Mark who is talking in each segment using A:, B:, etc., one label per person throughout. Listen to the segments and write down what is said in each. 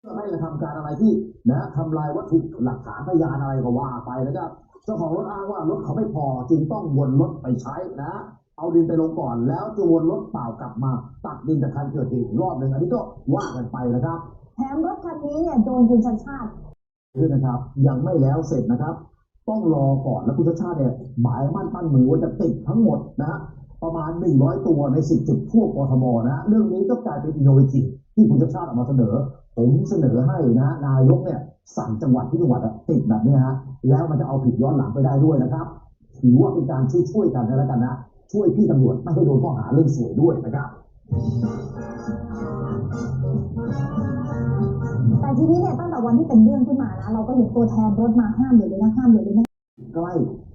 A: เพื่อให้กระทำการอะไรที่นะทำลายวัตถุหลักฐานพยานอะไรก็ว่าไปนะครับ เจ้าของรถอ้างว่ารถเขาไม่พอจึงต้องวนรถไปใช้นะ เอาดินไปลงก่อนแล้วจะวนรถเปล่ากลับมา ตักดินจากคันเกิดเหตุอีกรอบหนึ่งอันนี้ก็ว่ากันไปนะครับ
B: แถมรถคันนี้เนี่ยโดนคุณชัดชาติ
A: ด้วยนะครับ ยังไม่แล้วเสร็จนะครับ ต้องรอก่อนแล้วคุณชาติชาติเนี่ยหมายมั่นปั้นมือว่าจะติดทั้งหมดนะฮะ ประมาณ 100 ตัวใน 10 จุดทั่วกทมนะ เรื่องนี้ก็กลายเป็นอินโนเวทีฟที่คุณชาชาติออกมาเสนอ ผมเสนอให้นะนายกเนี่ยสั่งจังหวัดที่จังหวัดติดแบบนี้ฮะแล้วมันจะเอาผิดย้อนหลังไปได้ด้วยนะครับถือว่าเป็นการช่วยช่วยกันนะแล้วกันนะช่วยพี่ตำรวจไม่ให้โดนข้อหาเรื่องสวยด้วยนะครับ
B: แต่ทีนี้เนี่ยตั้งแต่วันที่เป็นเรื่องขึ้นมานะเราก็เห็นตัวแทนรถมาห้ามเดี๋ยวเลยนะห้ามเดี๋ยวเลยนะ
A: ใกล้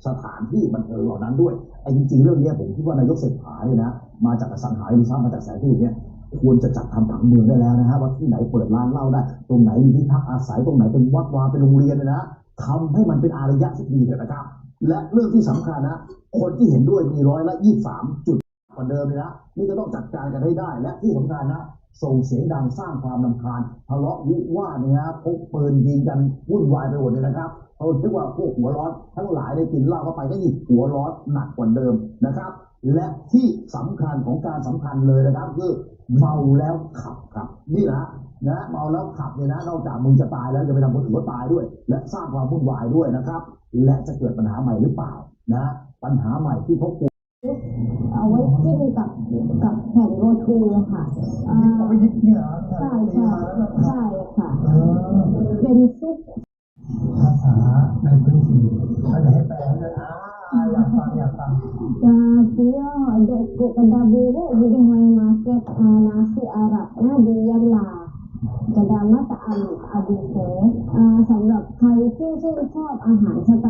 A: สถานที่บันเทิงเหล่านั้นด้วยไอ้จริงๆเรื่องนี้ผมคิดว่านายกเศรษฐาเนี่ยนะมาจากสังหาริมทรัพย์มาจากแสนสิริเนี่ยควรจะจัดทำผังเมืองได้แล้วนะฮะว่าที่ไหนเปิดร้านเหล้าได้ ตรงไหนมีที่พักอาศัยตรงไหนเป็นวัดวาเป็นโรงเรียนเนยนะทำให้มันเป็นอารยะที่ดีเถอะนะครับ และเรื่องที่สำคัญนะ คนที่เห็นด้วยมีร้อยละยี่สามจุดกว่าเดิมเลยนะนี่ก็ต้องจัดการกันให้ได้ และที่สำคัญนะส่งเสียงดังสร้างความรำคาญทะเลาะวิวาทเนี่ยนะพกปืนยิงกันวุ่นวายไปหมดเลยนะครับ เขาคิดว่าพวกหัวร้อน ทั้งหลายได้กินเหล้าเข้าไปก็ยิ่งหัวร้อนหนักกว่าเดิมนะครับ และที่สำคัญของการสำคัญเลยนะครับคือเมาแล้วขับครับ นี่นะนะเมาแล้วขับเนี่ยนะนอกจากมึงจะตายแล้วจะไปทำคนอื่นก็ตายด้วย และสร้างความวุ่นวายด้วยนะครับ และจะเกิดปัญหาใหม่หรือเปล่านะ ปัญหาใหม่ที่เขากลัว
B: เอาไว้จิ้มกับกับแผ่นโรตีอะค่ะอ่า
C: เอาไปยิบเนี่ยเหรอ
B: ใช่ใช่ใช่ค่ะ
C: เออ
B: เป็นซุป
C: ภา ษาในพื้นที่ถ้าจะให้แปลเลยอ่าอยากฟังอยากฟัง
B: Dia dok kedaburu di mai market uh, nasi Arab na diyanlah กระดามาตะอาลุอาดูเซสำหรับใครที่ชื่นชอบอาหารสไตล์